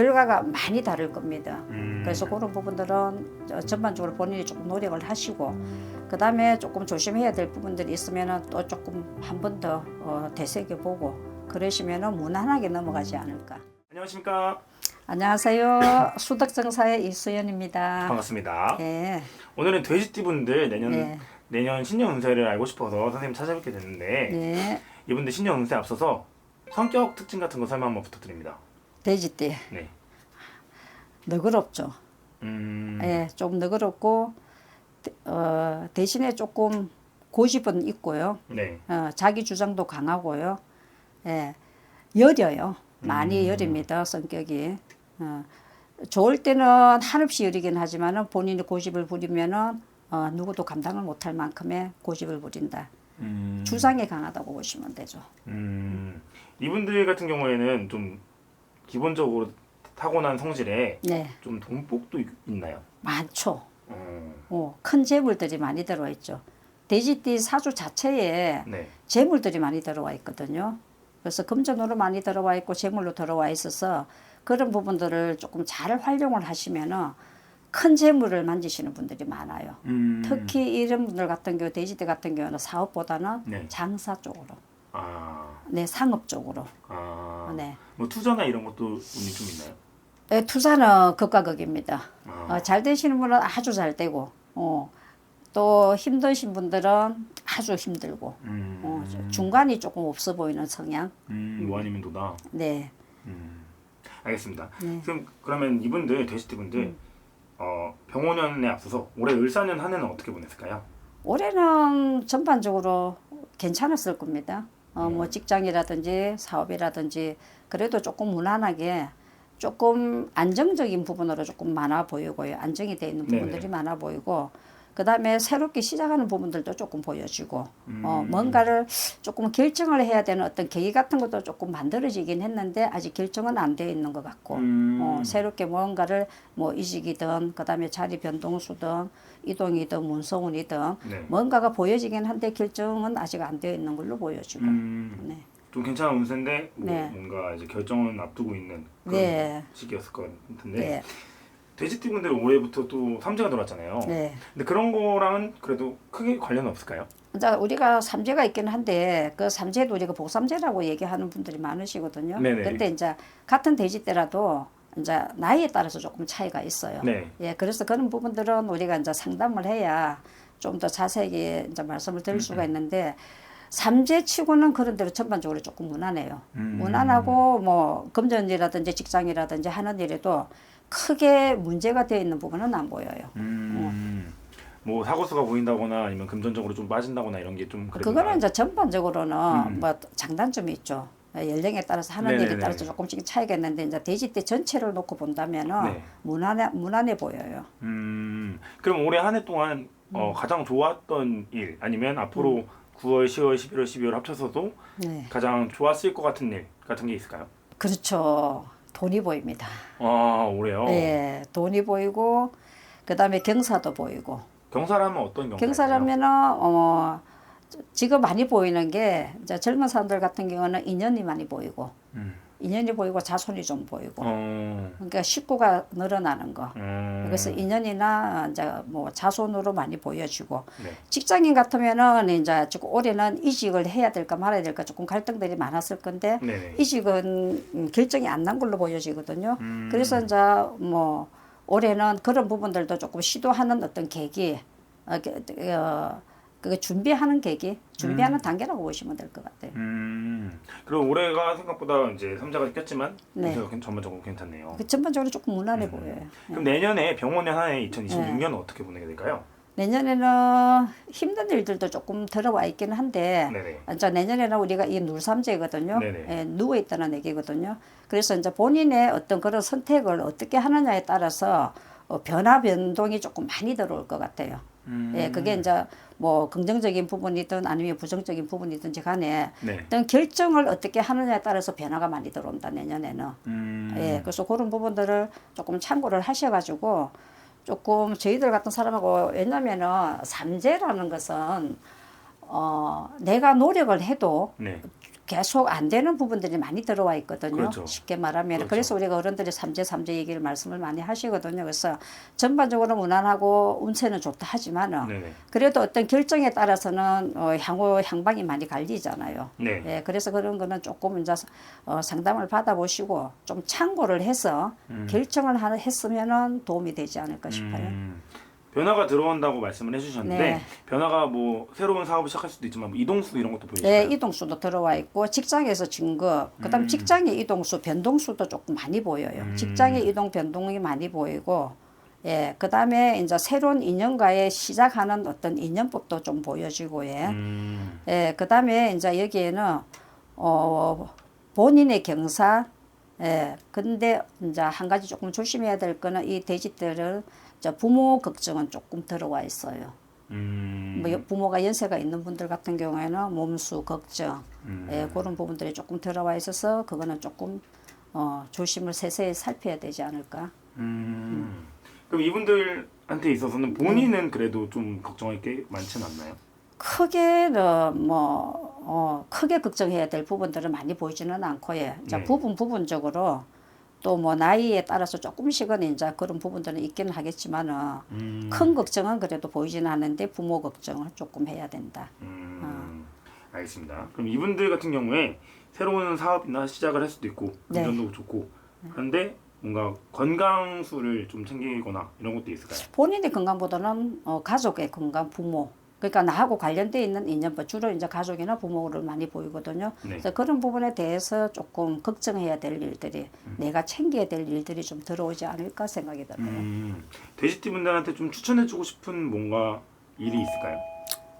결과가 많이 다를 겁니다. 음. 그래서 그런 부분들은 저- 전반적으로 본인이 조금 노력을 하시고 그 다음에 조금 조심해야 될 부분들이 있으면은 또 조금 한 번더 어, 되새겨 보고 그러시면은 무난하게 넘어가지 않을까. 안녕하십니까 안녕하세요. 수덕정사의 이수연입니다. 반갑습니다. 예, 오늘은 돼지띠분들 내년 네, 내년 신년 운세를 알고 싶어서 선생님 찾아뵙게 됐는데 네. 이분들 신년 운세 앞서서 성격 특징 같은 거 설명 한번 부탁드립니다. 돼지띠 네. 너그럽죠. 음. 예, 좀 너그럽고 어, 대신에 조금 고집은 있고요. 네. 어, 자기 주장도 강하고요. 예, 여려요. 많이 음. 여립니다. 성격이. 어, 좋을 때는 한없이 여리긴 하지만은 본인이 고집을 부리면은 어, 누구도 감당을 못할 만큼의 고집을 부린다. 음. 주장이 강하다고 보시면 되죠. 음. 이분들 같은 경우에는 좀 기본적으로 타고난 성질에 네, 좀 돈복도 있- 있나요? 많죠. 어. 어, 큰 재물들이 많이 들어와 있죠. 돼지띠 사주 자체에 네. 재물들이 많이 들어와 있거든요. 그래서 금전으로 많이 들어와 있고 재물로 들어와 있어서 그런 부분들을 조금 잘 활용을 하시면은 큰 재물을 만지시는 분들이 많아요. 음. 특히 이런 분들 같은 경우 돼지띠 같은 경우는 사업보다는 네. 장사 쪽으로, 아. 네 상업 쪽으로, 아. 네. 뭐 투자나 이런 것도 운이 좀 있나요? 네, 투자는 극과 극입니다. 아. 어, 잘 되시는 분은 아주 잘 되고, 어, 또 힘드신 분들은 아주 힘들고, 음. 어, 중간이 조금 없어 보이는 성향. 음. 뭐 아니면 도다. 네. 음. 알겠습니다. 네. 그럼 그러면 이분들 돼지띠분들 어, 병원년에 앞서서 올해 을사년 한 해는 어떻게 보냈을까요? 올해는 전반적으로 괜찮았을 겁니다. 어, 뭐 음. 직장이라든지 사업이라든지 그래도 조금 무난하게 조금 안정적인 부분으로 조금 많아 보이고요. 안정이 돼 있는 네네. 부분들이 많아 보이고 그 다음에 새롭게 시작하는 부분들도 조금 보여지고 어, 음. 뭔가를 조금 결정을 해야 되는 어떤 계기 같은 것도 조금 만들어지긴 했는데 아직 결정은 안 되어 있는 것 같고 음. 어, 새롭게 뭔가를 뭐 이직이든 그 다음에 자리 변동수든 이동이든 문서운이든 네. 뭔가가 보여지긴 한데 결정은 아직 안 되어 있는 걸로 보여지고 음. 네. 좀 괜찮은 운세인데 뭐 네. 뭔가 이제 결정은 앞두고 있는 그런 네. 시기였을 것 같은데 네. 돼지띠분들 올해부터 또 삼재가 들어왔잖아요. 네. 근데 그런 거랑은 그래도 크게 관련은 없을까요? 이제 우리가 삼재가 있긴 한데 그 삼재도 우리가 복삼재라고 얘기하는 분들이 많으시거든요. 네네. 근데 이제 같은 돼지 때라도 이제 나이에 따라서 조금 차이가 있어요. 네. 예, 그래서 그런 부분들은 우리가 이제 상담을 해야 좀 더 자세하게 이제 말씀을 드릴 음, 수가 있는데 삼재치고는 그런 대로 전반적으로 조금 무난해요. 음. 무난하고 뭐 금전이라든지 직장이라든지 하는 일에도 크게 문제가 되어 있는 부분은 안 보여요. 음. 뭐 사고수가 보인다거나 아니면 금전적으로 좀 빠진다거나 이런 게 좀 그거는? 이제 전반적으로는 음. 뭐 장단점이 있죠. 연령에 따라서 하는 네네네네. 일에 따라서 조금씩 차이가 있는데 이제 돼지 때 전체를 놓고 본다면은 네. 무난해 무난해 보여요. 음, 그럼 올해 한 해 동안 어, 가장 좋았던 일 아니면 앞으로 9월, 10월, 11월, 12월 합쳐서도 네, 가장 좋았을 것 같은 일 같은 게 있을까요? 그렇죠. 돈이 보입니다. 아 올해요. 예, 돈이 보이고 그다음에 경사도 보이고 경사라면 어떤 경사? 경사라면은 어 지금 많이 보이는 게 이제 젊은 사람들 같은 경우는 인연이 많이 보이고 음. 인연이 보이고 자손이 좀 보이고 어. 그러니까 식구가 늘어나는 거 음. 그래서 인연이나 이제 뭐 자손으로 많이 보여지고 네. 직장인 같으면은 이제 조금 올해는 이직을 해야 될까 말아야 될까 조금 갈등들이 많았을 건데 네네. 이직은 음, 결정이 안 난 걸로 보여지거든요. 음. 그래서 이제 뭐 올해는 그런 부분들도 조금 시도하는 어떤 계기, 어, 그, 어, 그 준비하는 계기, 준비하는 단계라고 보시면 될 것 같아요. 음. 그리고 올해가 생각보다 이제 삼자가 꼈지만 네. 전반적으로 괜찮네요. 그 전반적으로 조금 무난해 음. 보여요. 그럼 내년에 병원년 한해 2026년은 네. 어떻게 보내게 될까요? 내년에는 힘든 일들도 조금 들어와 있기는 한데 네네. 이제 내년에는 우리가 이 눌삼제거든요. 네네. 예, 누워 있다는 얘기거든요. 그래서 이제 본인의 어떤 그런 선택을 어떻게 하느냐에 따라서 어, 변화 변동이 조금 많이 들어올 것 같아요. 음. 예, 그게 이제 뭐 긍정적인 부분이든 아니면 부정적인 부분이든지 간에 네. 어떤 결정을 어떻게 하느냐에 따라서 변화가 많이 들어온다 내년에는. 음. 예, 그래서 그런 부분들을 조금 참고를 하셔가지고 조금 저희들 같은 사람하고 왜냐면은 삼재라는 것은 어 내가 노력을 해도 네. 계속 안 되는 부분들이 많이 들어와 있거든요. 그렇죠. 쉽게 말하면 그렇죠. 그래서 우리가 어른들이 삼재 삼재 얘기를 말씀을 많이 하시거든요. 그래서 전반적으로 무난하고 운세는 좋다 하지만은 네네. 그래도 어떤 결정에 따라서는 어, 향후 향방이 많이 갈리잖아요. 네. 예, 그래서 그런 거는 조금 이제 어, 상담을 받아보시고 좀 참고를 해서 결정을 하, 했으면은 도움이 되지 않을까 싶어요. 음, 변화가 들어온다고 말씀을 해주셨는데 네. 변화가 뭐 새로운 사업을 시작할 수도 있지만 뭐 이동수 이런 것도 보이시나요? 네, 이동수도 들어와 있고 직장에서 진급, 그다음 직장의 이동수, 변동수도 조금 많이 보여요. 음. 직장의 이동 변동이 많이 보이고, 예, 그다음에 이제 새로운 인연과의 시작하는 어떤 인연법도 좀 보여지고, 예, 음, 예, 그다음에 이제 여기에는 어 본인의 경사, 예, 근데 이제 한 가지 조금 조심해야 될 거는 이 돼지들은 저 부모 걱정은 조금 들어와 있어요. 음, 뭐 여- 부모가 연세가 있는 분들 같은 경우에는 몸수 걱정 음. 예, 그런 부분들이 조금 들어와 있어서 그거는 조금 어, 조심을 세세히 살펴야 되지 않을까. 음. 그럼 이분들한테 있어서는 본인은 그래도 좀 걱정할 게 많지는 않나요? 크게는 뭐 어, 크게 걱정해야 될 부분들은 많이 보이지는 않고 예. 자, 네. 부분 부분적으로 또 뭐 나이에 따라서 조금씩은 이제 그런 부분들은 있기는 하겠지만은 음, 큰 걱정은 그래도 보이지는 않는데 부모 걱정을 조금 해야 된다. 음, 알겠습니다. 그럼 이분들 같은 경우에 새로운 사업이나 시작을 할 수도 있고 네. 금전도 좋고 그런데 뭔가 건강수를 좀 챙기거나 이런 것도 있을까요? 본인의 건강보다는 어, 가족의 건강, 부모. 그러니까 나하고 관련돼 있는 인연법 주로 이제 가족이나 부모를 많이 보이거든요. 네. 그래서 그런 부분에 대해서 조금 걱정해야 될 일들이 음. 내가 챙겨야 될 일들이 좀 들어오지 않을까 생각이 들어요. 음, 돼지띠 분들한테 좀 추천해주고 싶은 뭔가 일이 있을까요?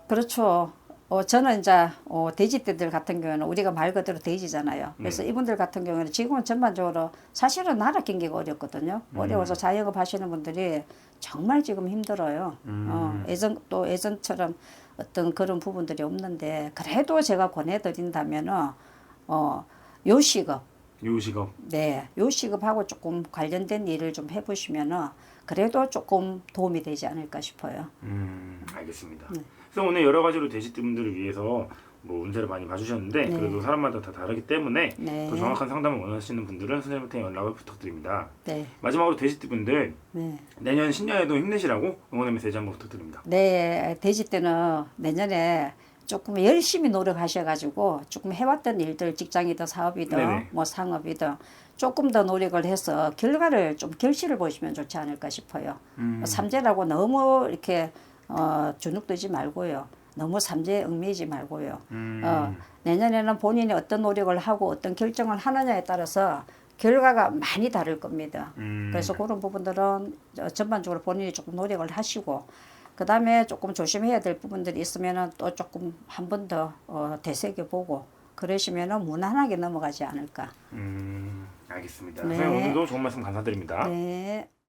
그렇죠. 어, 저는 이제 어, 돼지떼들 같은 경우는 우리가 말 그대로 돼지잖아요. 그래서 네. 이분들 같은 경우는 지금은 전반적으로 사실은 나라 경기가 어렵거든요. 음. 어려워서 자영업 하시는 분들이 정말 지금 힘들어요. 음. 어, 예전 또 예전처럼 어떤 그런 부분들이 없는데 그래도 제가 권해드린다면은 어, 요식업 요식업. 네, 요식업하고 조금 관련된 일을 좀 해보시면은 그래도 조금 도움이 되지 않을까 싶어요. 음, 알겠습니다. 네. 그래서 오늘 여러 가지로 돼지띠 분들을 위해서 뭐 운세를 많이 봐주셨는데 네. 그래도 사람마다 다 다르기 때문에 네. 더 정확한 상담을 원하시는 분들은 선생님한테 연락을 부탁드립니다. 네, 마지막으로 돼지띠 분들 네. 내년 신년에도 힘내시라고 응원의 메시지 한번 부탁드립니다. 네, 돼지 때는 내년에 조금 열심히 노력하셔가지고 조금 해왔던 일들 직장이든 사업이든 네네. 뭐 상업이든 조금 더 노력을 해서 결과를 좀 결실을 보시면 좋지 않을까 싶어요. 음. 삼재라고 너무 이렇게 어, 주눅들지 말고요. 너무 삼재에 얽매이지 말고요. 음. 어, 내년에는 본인이 어떤 노력을 하고 어떤 결정을 하느냐에 따라서 결과가 많이 다를 겁니다. 음. 그래서 그런 부분들은 저- 전반적으로 본인이 조금 노력을 하시고 그 다음에 조금 조심해야 될 부분들이 있으면은 또 조금 한 번 더 어, 되새겨 보고 그러시면은 무난하게 넘어가지 않을까. 음, 알겠습니다. 네. 선생님 오늘도 좋은 말씀 감사드립니다. 네.